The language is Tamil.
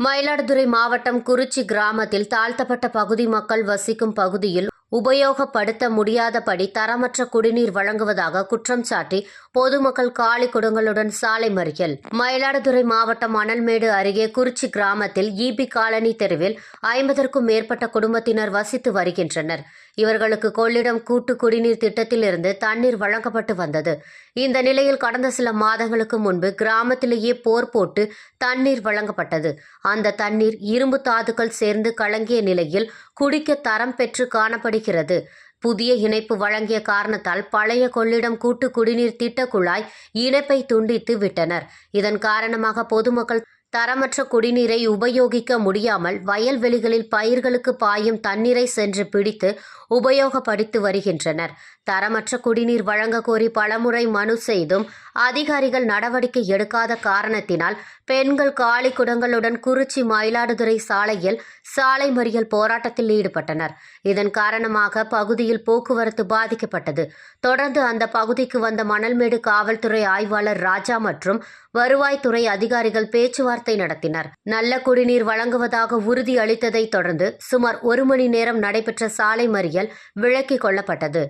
மயிலாடுதுறை மாவட்டம் குறிச்சி கிராமத்தில் தாழ்த்தப்பட்ட பகுதி மக்கள் வசிக்கும் பகுதியில் உபயோகப்படுத்த முடியாதபடி தரமற்ற குடிநீர் வழங்குவதாக குற்றம் சாட்டி பொதுமக்கள் காலி குடங்களுடன் சாலை மறியல். மயிலாடுதுறை மாவட்டம் அனல்மேடு அருகே குறிச்சி கிராமத்தில் ஈபி காலனி தெருவில் ஐம்பதற்கும் மேற்பட்ட குடும்பத்தினர் வசித்து வருகின்றனர். இவர்களுக்கு கொள்ளிடம் கூட்டு குடிநீர் திட்டத்திலிருந்து தண்ணீர் வழங்கப்பட்டு வந்தது. இந்த நிலையில் கடந்த சில மாதங்களுக்கு முன்பு கிராமத்திலேயே போர் போட்டு தண்ணீர் வழங்கப்பட்டது. அந்த தண்ணீர் இரும்பு தாதுக்கள் சேர்ந்து கலங்கிய நிலையில் குடிக்க தரம் பெற்று காணப்படுகிறது. புதிய இணைப்பு வழங்கிய காரணத்தால் பழைய கொள்ளிடம் கூட்டு குடிநீர் திட்ட குழாய் இணைப்பை துண்டித்து விட்டனர். இதன் காரணமாக பொதுமக்கள் தரமற்ற குடிநீரை உபயோகிக்க முடியாமல் வயல்வெளிகளில் பயிர்களுக்கு பாயும் தண்ணீரை சென்று பிடித்து உபயோகப்படுத்தி வருகின்றனர். தரமற்ற குடிநீர் வழங்க கோரி பலமுறை மனு செய்தும் அதிகாரிகள் நடவடிக்கை எடுக்காத காரணத்தினால் பெண்கள் காலி குடங்களுடன் குறிச்சி மயிலாடுதுறை சாலையில் சாலை மறியல் போராட்டத்தில் ஈடுபட்டனர். இதன் காரணமாக பகுதியில் போக்குவரத்து பாதிக்கப்பட்டது. தொடர்ந்து அந்த பகுதிக்கு வந்த மணல்மேடு காவல்துறை ஆய்வாளர் ராஜா மற்றும் வருவாய்த்துறை அதிகாரிகள் பேச்சுவார்த்தை பேச்சுவார்த்தை நடத்தினர். நல்ல குடிநீர் வழங்குவதாக உறுதி அளித்ததை தொடர்ந்து சுமார் ஒரு மணி நேரம் நடைபெற்ற சாலை மறியல் விலக்கிக் கொள்ளப்பட்டது.